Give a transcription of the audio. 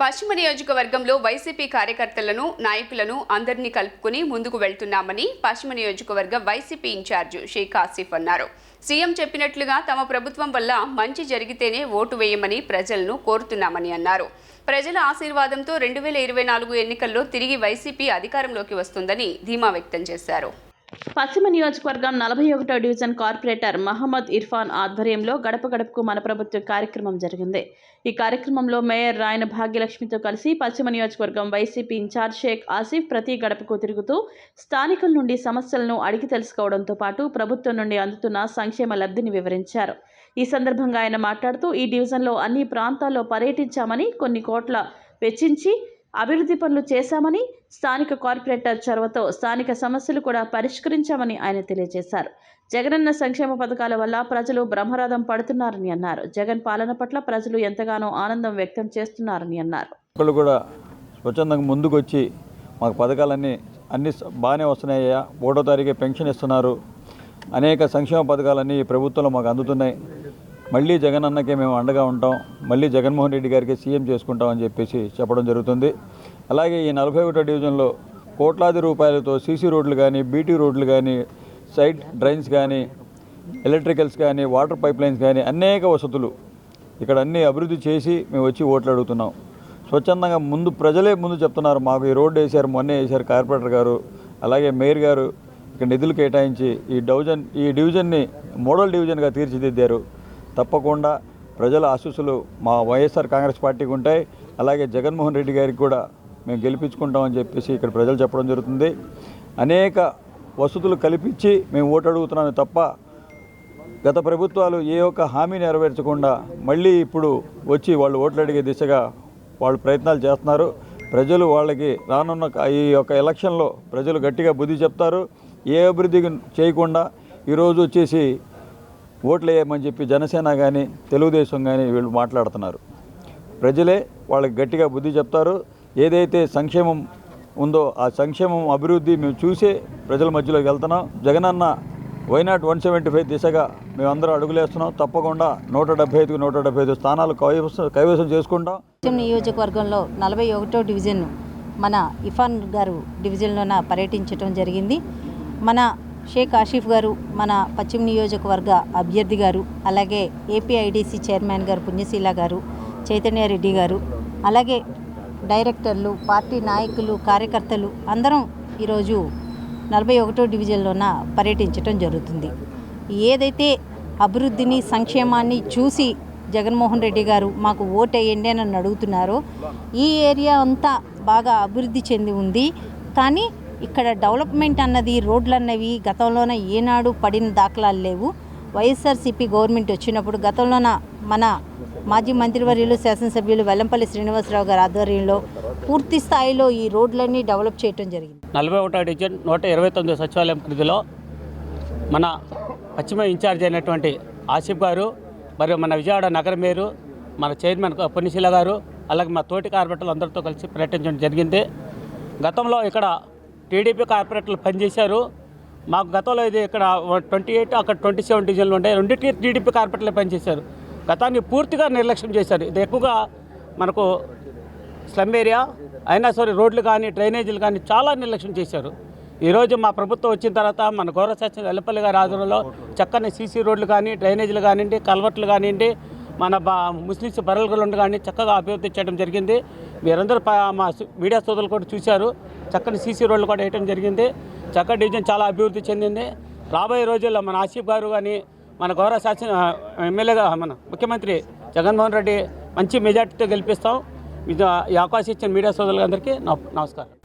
పశ్చిమ నియోజకవర్గంలో వైసీపీ కార్యకర్తలను నాయకులను అందరినీ కలుపుకుని ముందుకు వెళ్తున్నామని పశ్చిమ నియోజకవర్గ వైసీపీ ఇన్ఛార్జ్ షేక్ ఆసిఫ్ అన్నారు. సీఎం చెప్పినట్లుగా తమ ప్రభుత్వం వల్ల మంచి జరిగితేనే ఓటు వేయమని ప్రజలను కోరుతున్నామని అన్నారు. ప్రజల ఆశీర్వాదంతో రెండు వేల ఇరవై నాలుగు ఎన్నికల్లో తిరిగి వైసీపీ అధికారంలోకి వస్తుందని ధీమా వ్యక్తం చేశారు. పశ్చిమ నియోజకవర్గం నలభై ఒకటో డివిజన్ కార్పొరేటర్ మహమ్మద్ ఇర్ఫాన్ ఆధ్వర్యంలో గడప గడపకు మన ప్రభుత్వ కార్యక్రమం జరిగింది. ఈ కార్యక్రమంలో మేయర్ రాయన భాగ్యలక్ష్మితో కలిసి పశ్చిమ నియోజకవర్గం వైసీపీ ఇన్ఛార్జ్ షేక్ ఆసిఫ్ ప్రతి గడపకు తిరుగుతూ స్థానికుల నుండి సమస్యలను అడిగి తెలుసుకోవడంతో పాటు ప్రభుత్వం నుండి అందుతున్న సంక్షేమ లబ్ధిని వివరించారు. ఈ సందర్భంగా ఆయన మాట్లాడుతూ ఈ డివిజన్లో అన్ని ప్రాంతాల్లో పర్యటించామని కొన్ని కోట్ల వెచ్చించి అభివృద్ధి పనులు చేశామని స్థానిక కార్పొరేటర్ చొరవతో స్థానిక సమస్యలు కూడా పరిష్కరించామని ఆయన తెలియజేశారు. జగనన్న సంక్షేమ పథకాల వల్ల ప్రజలు బ్రహ్మరథం పడుతున్నారని అన్నారు. జగన్ పాలన పట్ల ప్రజలు ఎంతగానో ఆనందం వ్యక్తం చేస్తున్నారని అన్నారు. ఒకళ్ళు కూడా స్వచ్ఛందంగా ముందుకొచ్చి మాకు పథకాలన్నీ అన్ని బాగానే వస్తున్నాయ్యా. ఒకటో తారీఖే పెన్షన్ ఇస్తున్నారు. అనేక సంక్షేమ పథకాలన్నీ ఈ ప్రభుత్వంలో మాకు అందుతున్నాయి. మళ్ళీ జగన్ అన్నకే మేము అండగా ఉంటాం మళ్ళీ జగన్మోహన్ రెడ్డి గారికి సీఎం చేసుకుంటాం అని చెప్పేసి చెప్పడం జరుగుతుంది. అలాగే ఈ నలభై ఒకటో డివిజన్లో కోట్లాది రూపాయలతో సీసీ రోడ్లు కానీ బీటీ రోడ్లు కానీ సైడ్ డ్రైన్స్ కానీ ఎలక్ట్రికల్స్ కానీ వాటర్ పైప్ లైన్స్ కానీ అనేక వసతులు ఇక్కడ అన్ని అభివృద్ధి చేసి మేము వచ్చి ఓట్లు అడుగుతున్నాం. స్వచ్ఛందంగా ముందు ప్రజలే ముందు చెప్తున్నారు మాకు ఈ రోడ్డు వేశారు మొన్నే వేశారు కార్పొరేటర్ గారు అలాగే మేయర్ గారు ఇక్కడ నిధులు కేటాయించి ఈ డివిజన్ ఈ డివిజన్ని మోడల్ డివిజన్గా తీర్చిదిద్దారు. తప్పకుండా ప్రజల ఆశీస్సులు మా వైఎస్ఆర్ కాంగ్రెస్ పార్టీకి ఉంటాయి. అలాగే జగన్మోహన్ రెడ్డి గారికి కూడా మేము గెలిపించుకుంటామని చెప్పేసి ఇక్కడ ప్రజలు చెప్పడం జరుగుతుంది. అనేక వసతులు కల్పించి మేము ఓటు అడుగుతున్నాము తప్ప గత ప్రభుత్వాలు ఏ ఒక్క హామీ నెరవేర్చకుండా మళ్ళీ ఇప్పుడు వచ్చి వాళ్ళు ఓట్లు అడిగే దిశగా వాళ్ళు ప్రయత్నాలు చేస్తున్నారు. ప్రజలు వాళ్ళకి రానున్న ఈ యొక్క ఎలక్షన్లో ప్రజలు గట్టిగా బుద్ధి చెప్తారు. ఏ అభివృద్ధి చేయకుండా ఈరోజు వచ్చేసి ఓట్లు వేయమని చెప్పి జనసేన కానీ తెలుగుదేశం కానీ వీళ్ళు మాట్లాడుతున్నారు. ప్రజలే వాళ్ళకి గట్టిగా బుద్ధి చెప్తారు. ఏదైతే సంక్షేమం ఉందో ఆ సంక్షేమం అభివృద్ధి మేము చూసే ప్రజల మధ్యలోకి వెళ్తున్నాం. Jaganna why not one seventy five దిశగా మేమందరం అడుగులేస్తున్నాం. తప్పకుండా నూట డెబ్బై ఐదుకు నూట డెబ్బై ఐదు స్థానాలు కైవసం కైవసం చేసుకుంటాం. నియోజకవర్గంలో నలభై ఒకటో డివిజన్ మన ఇఫాన్ గారు డివిజన్లోన పర్యటించడం జరిగింది. మన షేక్ ఆషిఫ్ గారు మన పశ్చిమ నియోజకవర్గ అభ్యర్థి గారు అలాగే ఏపీఐడిసి చైర్మన్ గారు పుణ్యశీల గారు చైతన్యారెడ్డి గారు అలాగే డైరెక్టర్లు పార్టీ నాయకులు కార్యకర్తలు అందరం ఈరోజు నలభై ఒకటో డివిజన్లోన పర్యటించడం జరుగుతుంది. ఏదైతే అభివృద్ధిని సంక్షేమాన్ని చూసి జగన్మోహన్ రెడ్డి గారు మాకు ఓటు వేయండి అని అడుగుతున్నారో ఈ ఏరియా అంతా బాగా అభివృద్ధి చెంది ఉంది. కానీ ఇక్కడ డెవలప్మెంట్ అన్నది రోడ్లు అన్నవి గతంలోన ఏనాడు పడిన దాఖలాలు లేవు. వైఎస్ఆర్సీపీ గవర్నమెంట్ వచ్చినప్పుడు గతంలోన మన మాజీ మంత్రివర్యులు శాసనసభ్యులు వెల్లంపల్లి శ్రీనివాసరావు గారి ఆధ్వర్యంలో పూర్తి స్థాయిలో ఈ రోడ్లన్నీ డెవలప్ చేయడం జరిగింది. నలభై ఒకటో డివిజన్ నూట ఇరవై తొమ్మిది సచివాలయం పరిధిలో మన పశ్చిమ ఇన్ఛార్జ్ అయినటువంటి ఆసిఫ్ గారు మరియు మన విజయవాడ నగర మేయరు మన చైర్మన్ పొన్నిశీల గారు అలాగే మా తోటి కార్పొరేటర్లు అందరితో కలిసి పర్యటించడం జరిగింది. గతంలో ఇక్కడ టీడీపీ కార్పొరేటర్లు పనిచేశారు. మాకు గతంలో ఇది ఇక్కడ ట్వంటీ ఎయిట్ అక్కడ ట్వంటీ సెవెన్ డివిజన్లు ఉంటాయి రెండింటికి టీడీపీ కార్పొరేటర్లు పనిచేశారు. గతాన్ని పూర్తిగా నిర్లక్ష్యం చేశారు. ఇది ఎక్కువగా మనకు స్లమ్ ఏరియా అయినా సరే రోడ్లు కానీ డ్రైనేజీలు కానీ చాలా నిర్లక్ష్యం చేశారు. ఈరోజు మా ప్రభుత్వం వచ్చిన తర్వాత మన గౌరవ సచివ ఎల్లపల్లి గారి ఆధ్వర్యంలో చక్కని సీసీ రోడ్లు కానీ డ్రైనేజీలు కానివ్వండి కల్వర్ట్లు కానివ్వండి మన బా ముస్లిమ్స్ బరల్గొండ కానీ చక్కగా అభివృద్ధి చేయడం జరిగింది. మీరందరూ మా మీడియా సోదరులు కూడా చూశారు. చక్కని సీసీ రోడ్లు కూడా వేయటం జరిగింది. చక్కటి డివిజన్ చాలా అభివృద్ధి చెందింది. రాబోయే రోజుల్లో మన ఆసిఫ్ గారు కానీ మన గౌరవ శాసన ఎమ్మెల్యేగా మన ముఖ్యమంత్రి జగన్మోహన్ రెడ్డి మంచి మెజార్టీతో గెలిపిస్తాం. ఇది ఈ అవకాశం ఇచ్చిన మీడియా సోదరులందరికీ నమస్కారం.